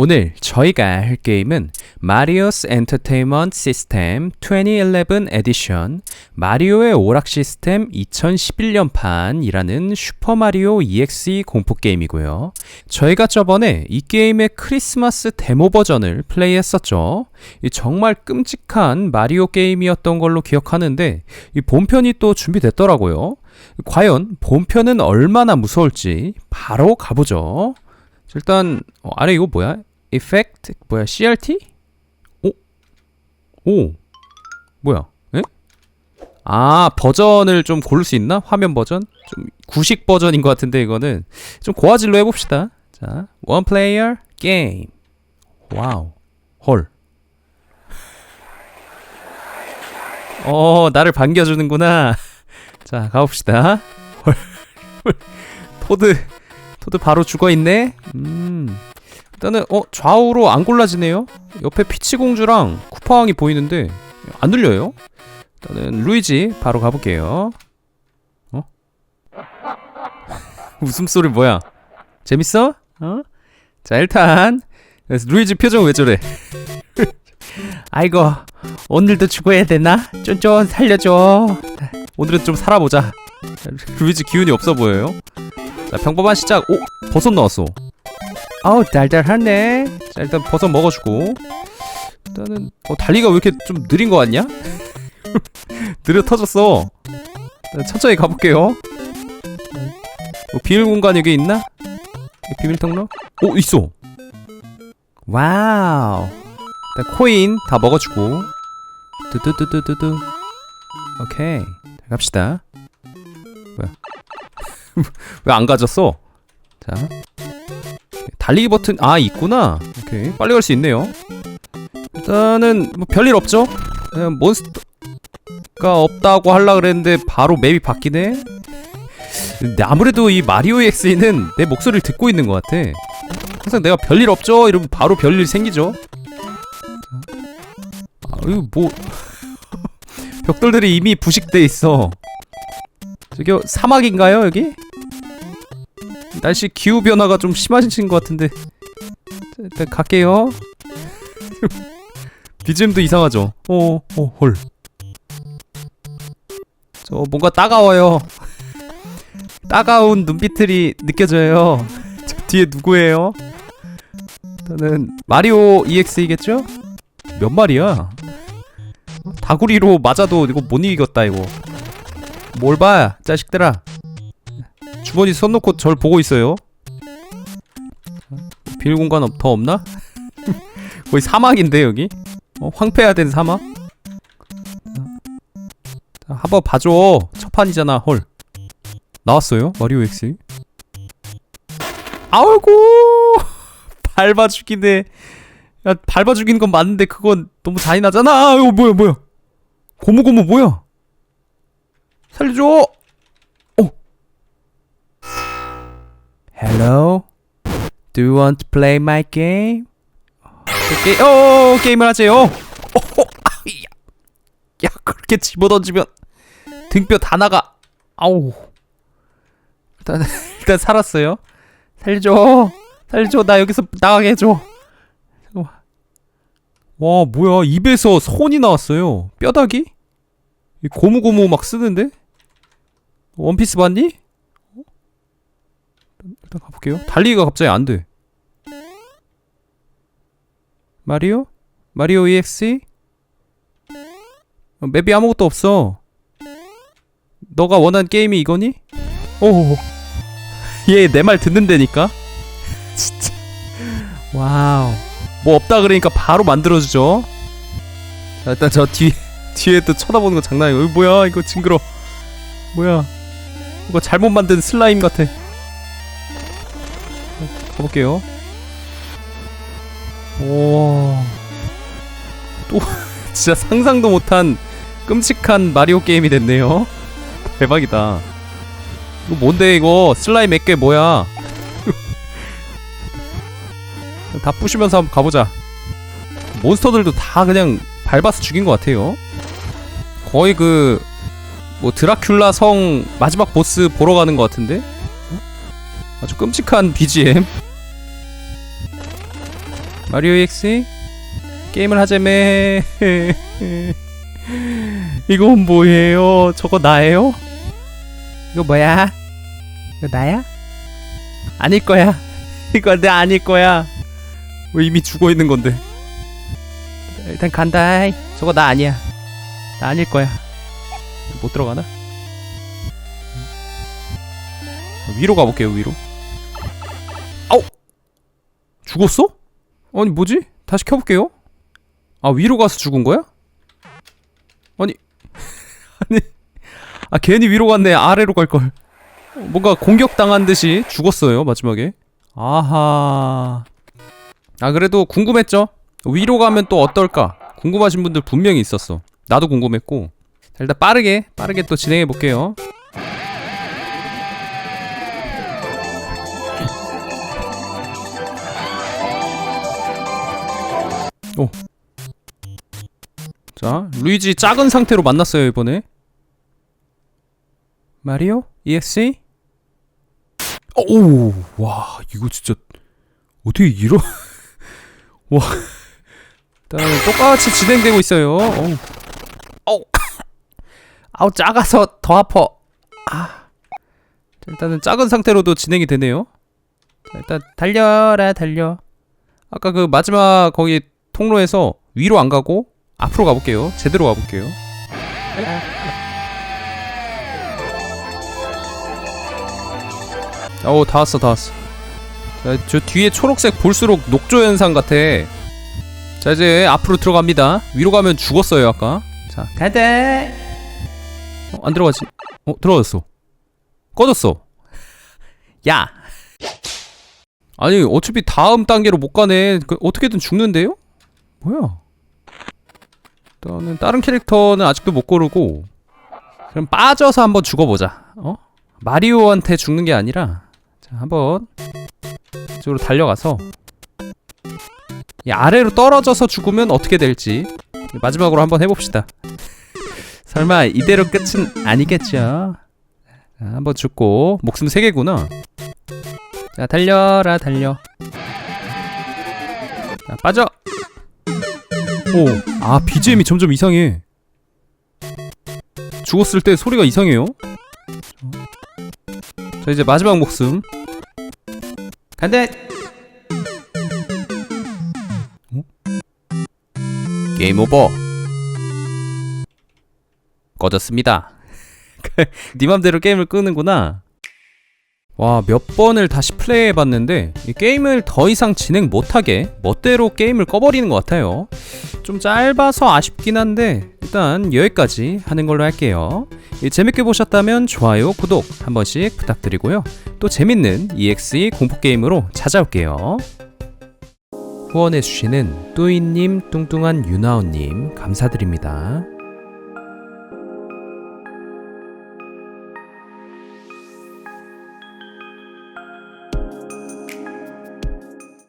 오늘 저희가 할 게임은 마리오스 엔터테인먼트 시스템 2011 에디션 마리오의 오락 시스템 2011년판이라는 슈퍼마리오 EXE 공포 게임이고요. 저희가 저번에 이 게임의 크리스마스 데모 버전을 플레이했었죠. 이 정말 끔찍한 마리오 게임이었던 걸로 기억하는데 이 본편이 또 준비됐더라고요. 과연 본편은 얼마나 무서울지 바로 가보죠. 일단 어, 아래 이거 뭐야? 이펙트 뭐야? CRT? 오? 오. 뭐야? 에? 아, 버전을 좀 고를 수 있나? 화면 버전? 좀 구식 버전인 것 같은데 이거는 좀 고화질로 해 봅시다. 자, 원 플레이어 게임. 와우. 헐. 어, 나를 반겨주는구나. 자, 가봅시다. 헐. 토드 토드 바로 죽어 있네. 음. 일단은 어 좌우로 안 골라지네요. 옆에 피치 공주랑 쿠파왕이 보이는데 안 눌려요. 일단은 루이지 바로 가볼게요. 어? 웃음소리 뭐야? 재밌어? 어? 자 일단 루이지 표정 왜 저래? 아이고 오늘도 죽어야 되나? 쫀쫀 살려줘. 오늘은 좀 살아보자. 루이지 기운이 없어 보여요. 자 평범한 시작. 오 버섯 나왔어. 아우 달달하네. 자 일단 버섯 먹어주고. 일단은 어 달리가 왜 이렇게 좀 느린 거 같냐? 느려 터졌어. 천천히 가볼게요. 뭐 비밀 공간 여기 있나? 비밀 통로? 오 있어. 와우. 일단 코인 다 먹어주고. 두두두두두두. 오케이. 자, 갑시다. 뭐야? 왜 안 가졌어? 자 달리기 버튼 아 있구나. 오케이. 빨리 갈 수 있네요. 일단은 뭐 별일 없죠? 그냥 몬스터가 없다고 하려 그랬는데 바로 맵이 바뀌네? 근데 아무래도 이 마리오 EXE는 내 목소리를 듣고 있는 것 같아. 항상 내가 별일 없죠? 이러면 바로 별일 생기죠? 아 이거 뭐. 벽돌들이 이미 부식돼 있어. 저기 사막인가요 여기? 날씨 기후 변화가 좀 심하신 것 같은데 자, 일단 갈게요 BGM도 이상하죠 어, 어, 헐. 저 뭔가 따가워요 따가운 눈빛들이 느껴져요 저 뒤에 누구예요? 일단은 마리오 EX이겠죠? 몇 마리야? 다구리로 맞아도 이거 못 이기겠다 이거 뭘 봐, 자식들아. 주머니 손 놓고 절 보고 있어요. 비밀 공간 없, 더 없나? 거의 사막인데 여기? 어, 황폐화된 사막? 자, 한번 봐줘. 첫 판이잖아. 헐. 나왔어요? 마리오 엑스. 아이고 밟아 죽이네. 야 밟아 죽이는 건 맞는데 그건 너무 잔인하잖아. 아, 이거 뭐야 뭐야? 고무고무 뭐야? 살려줘! Hello? Do you want to play my game? 게, 어, 게임을 하세요. 어, 아, 야, 야, 그렇게 집어던지면 등뼈 다 나가. 아우. 일단 일단 살았어요. 살려줘. 살려줘. 나 여기서 나가게 해줘. 와, 뭐야? 입에서 손이 나왔어요. 뼈다귀? 고무고무 막 쓰는데? 원피스 봤니? 어? 일단 가볼게요. 달리기가 갑자기 안 돼. 마리오? 마리오 EXE? 어, 맵이 아무것도 없어. 너가 원한 게임이 이거니? 오. 얘 내 말 듣는다니까? 진짜. 와우. 뭐 없다 그러니까 바로 만들어주죠. 자, 일단 저 뒤, 뒤에 또 쳐다보는 거 장난이고. 이거 뭐야? 이거 징그러. 뭐야? 이거 잘못 만든 슬라임 같아. 가볼게요. 오. 또 진짜 상상도 못한 끔찍한 마리오 게임이 됐네요. 대박이다. 이거 뭔데 이거 슬라임 몇 개 뭐야? 다 부시면서 한번 가보자. 몬스터들도 다 그냥 밟아서 죽인 것 같아요. 거의 그 뭐 드라큘라 성 마지막 보스 보러 가는 것 같은데 아주 끔찍한 BGM 마리오 EX 게임을 하자매 이건 뭐예요? 저거 나예요? 이거 뭐야? 이거 나야? 아닐 거야. 이거 내 아닐 거야. 왜 이미 죽어 있는 건데? 일단 간다. 저거 나 아니야. 나 아닐 거야. 못 들어가나? 위로 가볼게요. 위로. 아우. 죽었어? 아니 뭐지? 다시 켜볼게요. 아 위로 가서 죽은 거야? 아니 아니 아 괜히 위로 갔네 아래로 갈 걸. 뭔가 공격 당한 듯이 죽었어요 마지막에. 아하. 아 그래도 궁금했죠. 위로 가면 또 어떨까? 궁금하신 분들 분명히 있었어. 나도 궁금했고. 자, 일단 빠르게 빠르게 또 진행해 볼게요. 오. 자, 루이지 작은 상태로 만났어요, 이번에. 마리오? EXE? 어, 오, 와, 이거 진짜 어떻게 이러? 와, 일단 똑같이 진행되고 있어요. 어우, 어우, 아우 작아서 더 아파. 아, 자, 일단은 작은 상태로도 진행이 되네요. 자, 일단 달려라 달려. 아까 그 마지막 거기 통로에서 위로 안 가고 앞으로 가볼게요. 제대로 가볼게요. 오, 다 왔어, 다 왔어. 자, 저 뒤에 초록색 볼수록 녹조 현상 같아. 자, 이제 앞으로 들어갑니다. 위로 가면 죽었어요, 아까. 자, 가자. 어, 안 들어가지. 어, 들어갔어. 꺼졌어. 야. 아니, 어차피 다음 단계로 못 가네. 그, 어떻게든 죽는데요? 뭐야? 일단은 다른 캐릭터는 아직도 못 고르고 그럼 빠져서 한번 죽어보자. 어? 마리오한테 죽는 게 아니라 자 한번 이쪽으로 달려가서 이 아래로 떨어져서 죽으면 어떻게 될지 마지막으로 한번 해봅시다. 설마 이대로 끝은 아니겠죠? 자, 한번 죽고 목숨 3개구나. 자 달려라 달려. 자 빠져. 오, 아 BGM이 점점 이상해. 죽었을 때 소리가 이상해요. 자 이제 마지막 목숨. 간다. 어? 게임 오버. 꺼졌습니다. 네 맘대로 게임을 끄는구나. 와, 몇 번을 다시 플레이해 봤는데 이 게임을 더 이상 진행 못하게 멋대로 게임을 꺼버리는 것 같아요. 좀 짧아서 아쉽긴 한데 일단 여기까지 하는 걸로 할게요. 이 재밌게 보셨다면 좋아요, 구독 한 번씩 부탁드리고요. 또 재밌는 EXE 공포 게임으로 찾아올게요. 후원해주시는 뚜이님, 뚱뚱한 유나온님 감사드립니다.